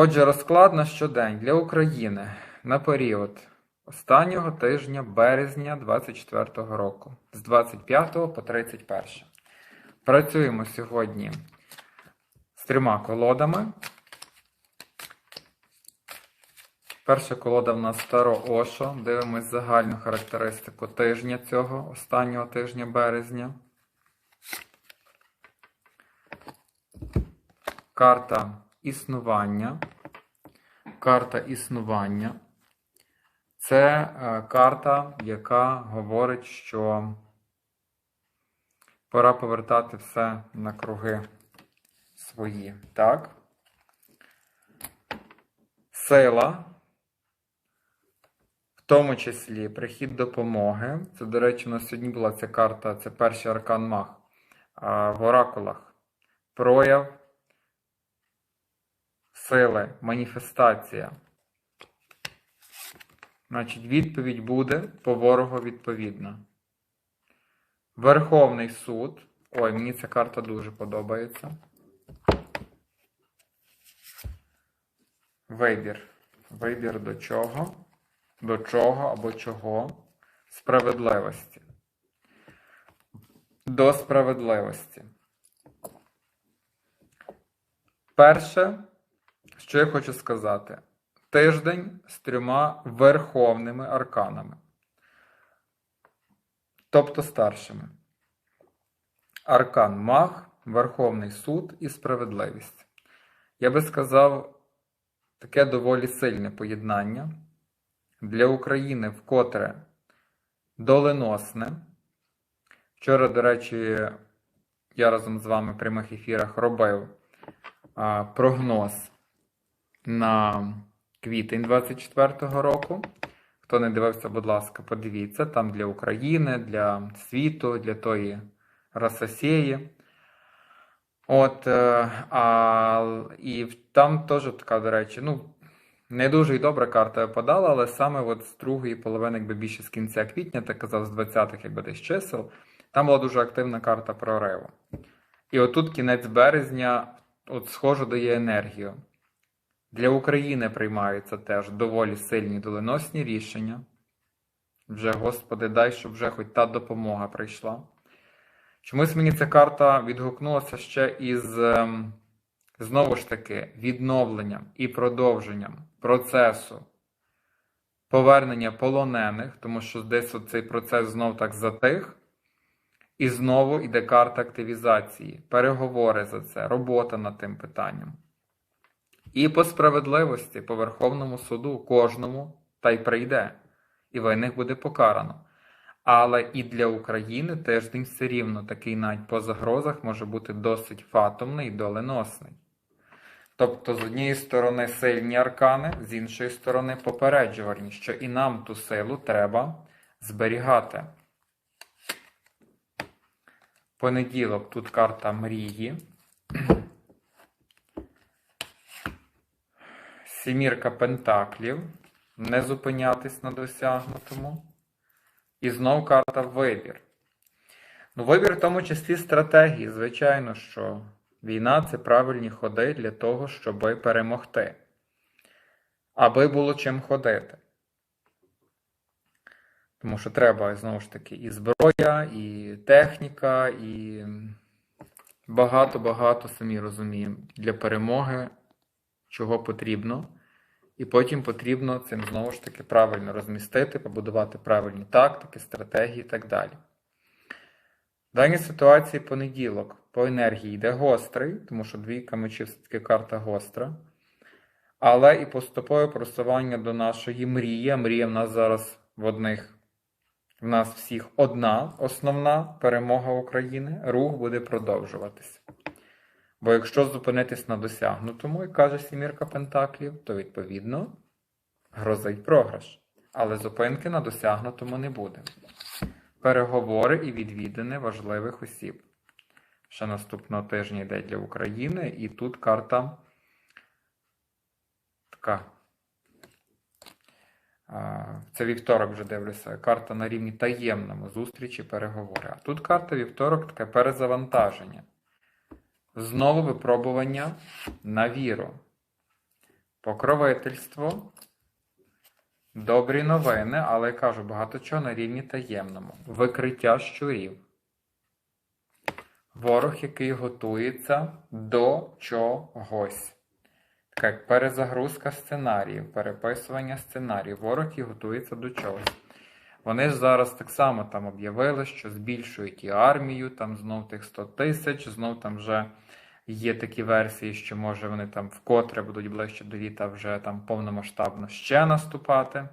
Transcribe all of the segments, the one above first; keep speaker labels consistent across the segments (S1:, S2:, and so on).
S1: Отже, розклад на щодень для України на період останнього тижня березня 2024 року з 25 по 31. Працюємо сьогодні з трьома колодами. Перша колода в нас Таро Ошо. Дивимось загальну характеристику тижня цього останнього тижня березня. Карта існування. Карта існування. Це е, карта, яка говорить, що пора повертати все на круги свої. Так? Сила. В тому числі прихід допомоги. Це, до речі, у нас сьогодні була ця карта, це перший аркан Мах а, в оракулах. Прояв сили, маніфестація. Значить, відповідь буде по ворогу відповідна. Верховний суд. Ой, мені ця карта дуже подобається. Вибір. Вибір до чого? До чого або чого? Справедливості. До справедливості. Перше, що я хочу сказати, тиждень з трьома верховними арканами, тобто старшими. Аркан Маг, Верховний суд і справедливість. Я би сказав, таке доволі сильне поєднання для України вкотре доленосне. Вчора, до речі, я разом з вами в прямих ефірах робив прогноз на квітень 24-го року. Хто не дивився, будь ласка, подивіться, там для України, для світу, для тої Рососії. От, е, а, і там теж така, до речі, ну, не дуже і добра карта випадала, але саме от з другої половини, якби більше з кінця квітня, так казав, з 20-х, якби десь чисел, там була дуже активна карта прориву. І отут кінець березня от схоже дає енергію. Для України приймаються теж доволі сильні доленосні рішення. Вже, Господи, дай, щоб вже хоч та допомога прийшла. Чомусь мені ця карта відгукнулася ще із, ем, знову ж таки, відновленням і продовженням процесу повернення полонених, тому що десь цей процес знов так затих. І знову йде карта активізації, переговори за це, робота над тим питанням. І по справедливості, по Верховному суду кожному та й прийде, і винних буде покарано. Але і для України тиждень все рівно такий навіть по загрозах може бути досить фатомний і доленосний. Тобто, з однієї сторони сильні аркани, з іншої сторони попереджувальні, що і нам ту силу треба зберігати. Понеділок тут карта мрії. Сімірка Пентаклів. Не зупинятись на досягнутому. І знов карта вибір. Ну, вибір в тому числі стратегії. Звичайно, що війна це правильні ходи для того, щоб перемогти. Аби було чим ходити. Тому що треба, знову ж таки, і зброя, і техніка, і багато-багато самі розуміємо для перемоги, чого потрібно. І потім потрібно цим знову ж таки правильно розмістити, побудувати правильні тактики, стратегії і так далі. В даній ситуації понеділок по енергії йде гострий, тому що двійка мечів все-таки карта гостра. Але і поступове просування до нашої мрії. Мрія в нас зараз в одних. В нас всіх одна основна перемога України, рух буде продовжуватися. Бо якщо зупинитись на досягнутому, як каже Сімірка Пентаклів, то відповідно грозить програш. Але зупинки на досягнутому не буде. Переговори і відвідини важливих осіб. Ще наступного тижня йде для України, і тут карта така. Це вівторок вже дивлюся. Карта на рівні таємному зустрічі, переговори. А тут карта вівторок таке перезавантаження. Знову випробування на віру. покровительство, добрі новини, але я кажу багато чого на рівні таємному. Викриття щурів. Ворог, який готується до чогось. Така як перезагрузка сценаріїв, переписування сценаріїв. Ворог який готується до чогось. Вони ж зараз так само там об'явили, що збільшують і армію, там знов тих 100 тисяч, знов там вже є такі версії, що може вони там вкотре будуть ближче до літа вже там повномасштабно ще наступати.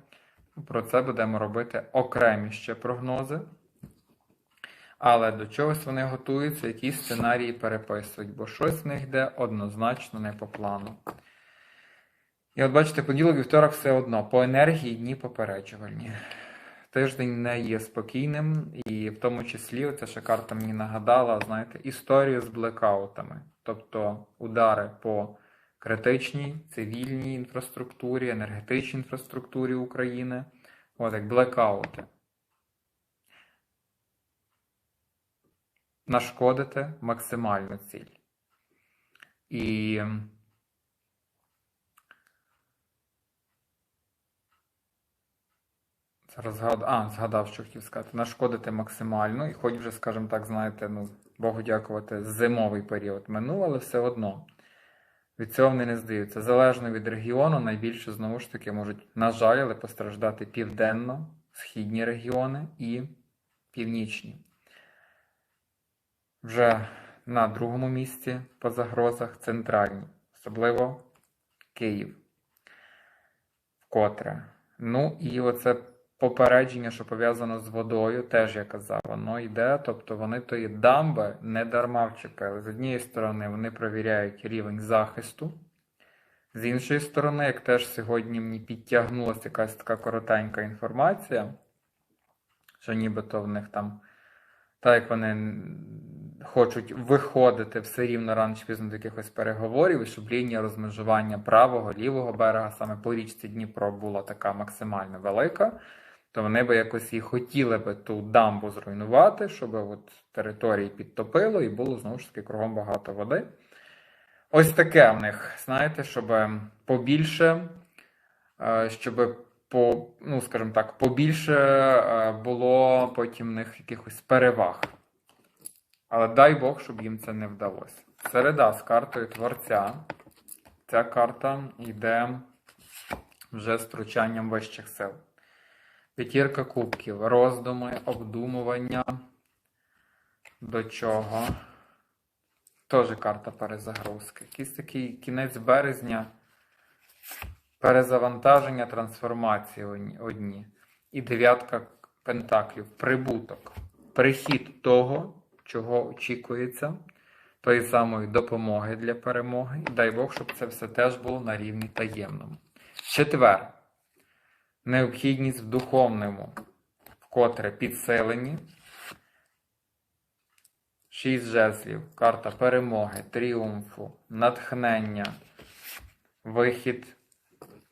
S1: Про це будемо робити окремі ще прогнози. Але до чогось вони готуються, якісь сценарії переписують, бо щось в них йде однозначно не по плану. І от бачите, понеділок, вівторок все одно, по енергії дні попереджувальні. Тиждень не є спокійним, і в тому числі ця ще карта мені нагадала, знаєте, історію з блекаутами, тобто удари по критичній, цивільній інфраструктурі, енергетичній інфраструктурі України, от як блекаути. Нашкодити максимальну ціль. І Зараз згадав, а, згадав, що хотів сказати. Нашкодити максимально, і хоч вже, скажімо так, знаєте, ну, Богу дякувати, зимовий період минув, але все одно від цього вони не здаються. Залежно від регіону, найбільше, знову ж таки, можуть, на жаль, але постраждати південно-східні регіони і північні. Вже на другому місці по загрозах центральні, особливо Київ. Вкотре. Ну і оце попередження, що пов'язано з водою, теж я казав, воно йде. Тобто вони тої дамби не дарма вчепили. З однієї сторони, вони провіряють рівень захисту. З іншої сторони, як теж сьогодні мені підтягнулася якась така коротенька інформація, що нібито в них там, так як вони хочуть виходити все рівно рано чи пізно до якихось переговорів, і щоб лінія розмежування правого, лівого берега саме по річці Дніпро була така максимально велика, то вони би якось і хотіли би ту дамбу зруйнувати, щоб от території підтопило і було знову ж таки кругом багато води. Ось таке в них, знаєте, щоб побільше, е, щоб по, ну, скажімо так, побільше е, було потім в них якихось переваг. Але дай Бог, щоб їм це не вдалося. Середа з картою творця. Ця карта йде вже з втручанням вищих сил. П'ятірка кубків, роздуми, обдумування. До чого? Теж карта перезагрузки. Якийсь такий кінець березня. Перезавантаження трансформації одні. І дев'ятка пентаклів. Прибуток. Прихід того, чого очікується, тої самої допомоги для перемоги. І дай Бог, щоб це все теж було на рівні таємному. Четвер. Необхідність в духовному, вкотре підселені. Шість жезлів, карта перемоги, тріумфу, натхнення, вихід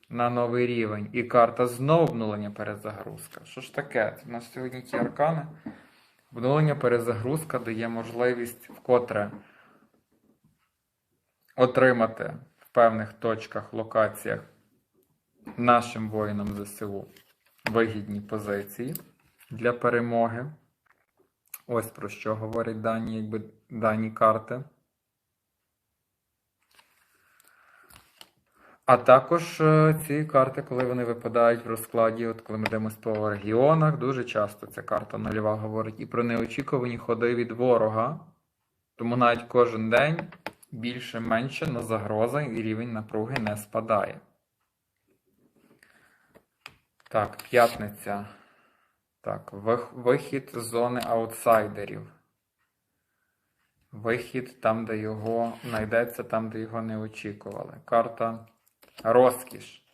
S1: на новий рівень і карта знову перезагрузка. Що ж таке? В нас сьогодні ті аркани. Обновлення перезагрузка дає можливість вкотре отримати в певних точках, локаціях нашим воїнам ЗСУ вигідні позиції для перемоги. Ось про що говорять дані, якби, дані карти. А також е, ці карти, коли вони випадають в розкладі, от коли ми дивимося по регіонах, дуже часто ця карта нульова говорить і про неочікувані ходи від ворога. Тому навіть кожен день більше-менше на загроза і рівень напруги не спадає. Так, п'ятниця. Так, вихід з зони аутсайдерів. Вихід там, де його знайдеться, там, де його не очікували. Карта розкіш.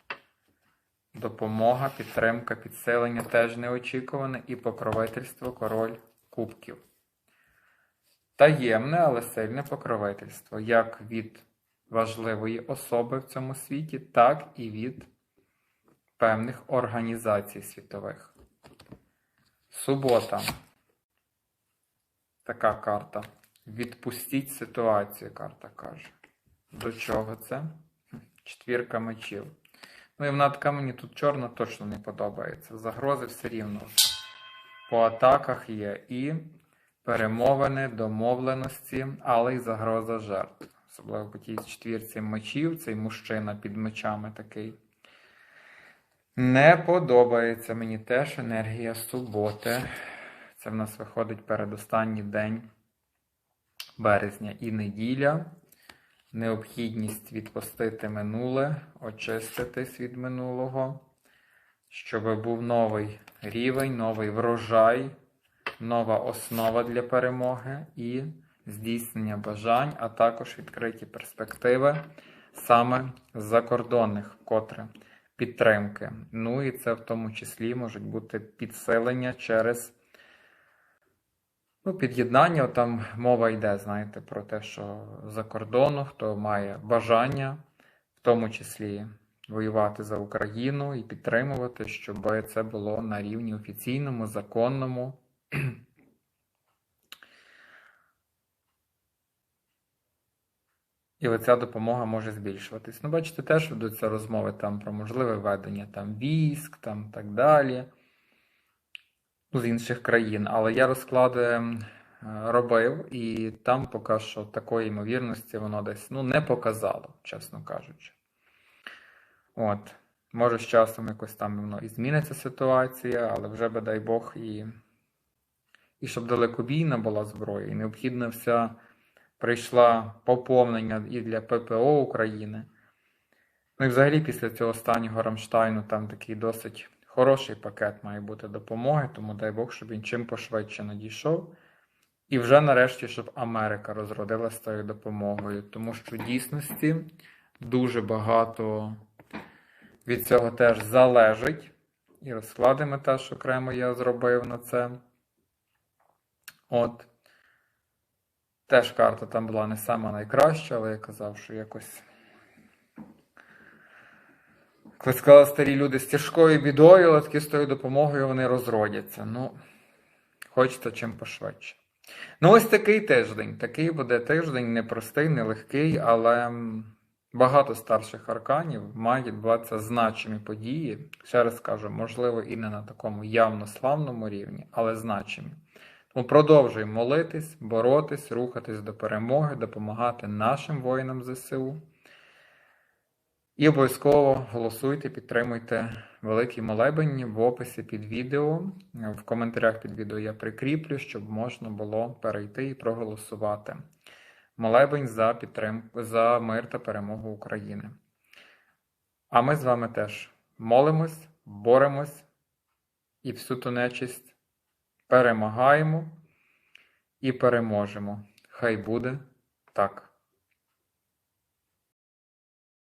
S1: Допомога, підтримка, підсилення теж неочікуване і покровительство король кубків. Таємне, але сильне покровительство як від важливої особи в цьому світі, так і від певних організацій світових. Субота. Така карта. Відпустіть ситуацію, карта каже. До чого це? четвірка мечів. Ну і вона така мені тут чорна точно не подобається. Загрози все рівно по атаках є і перемовини, домовленості, але й загроза жертв. Особливо по тій четвірці мечів, цей мужчина під мечами такий. Не подобається мені теж енергія суботи. Це в нас виходить передостанній день березня і неділя. Необхідність відпустити минуле, очиститись від минулого, щоб був новий рівень, новий врожай, нова основа для перемоги і здійснення бажань, а також відкриті перспективи саме закордонних, котре підтримки. Ну і це в тому числі можуть бути підсилення через ну, під'єднання. Там мова йде, знаєте, про те, що за кордону, хто має бажання, в тому числі воювати за Україну і підтримувати, щоб це було на рівні офіційному, законному. І оця допомога може збільшуватись. Ну, бачите, теж ведуться розмови там про можливе ведення там військ, там так далі. Ну, з інших країн. Але я розклади е, робив, і там поки що такої ймовірності воно десь ну, не показало, чесно кажучи. От. Може, з часом якось там воно і зміниться ситуація, але вже би дай Бог і, і щоб далекобійна була зброя, і необхідна вся прийшла поповнення і для ППО України. Ну і взагалі після цього останнього Рамштайну там такий досить хороший пакет має бути допомоги, тому дай Бог, щоб він чим пошвидше надійшов. І вже нарешті, щоб Америка розродилася тою допомогою, тому що в дійсності дуже багато від цього теж залежить. І розклади ми теж окремо я зробив на це. От. Теж карта там була не сама найкраща, але я казав, що якось. Коли сказали старі люди з тяжкою бідою, але таки з тою допомогою вони розродяться. Ну, хочеться чим пошвидше. Ну, ось такий тиждень. Такий буде тиждень непростий, нелегкий, але багато старших арканів мають відбуватися значимі події. Ще раз кажу, можливо, і не на такому явно славному рівні, але значимі. Тому продовжуємо молитись, боротись, рухатись до перемоги, допомагати нашим воїнам ЗСУ. І обов'язково голосуйте, підтримуйте великі молебені в описі під відео. В коментарях під відео я прикріплю, щоб можна було перейти і проголосувати. Молебень за підтримку, за мир та перемогу України. А ми з вами теж молимось, боремось і всю ту нечисть перемагаємо і переможемо. Хай буде так.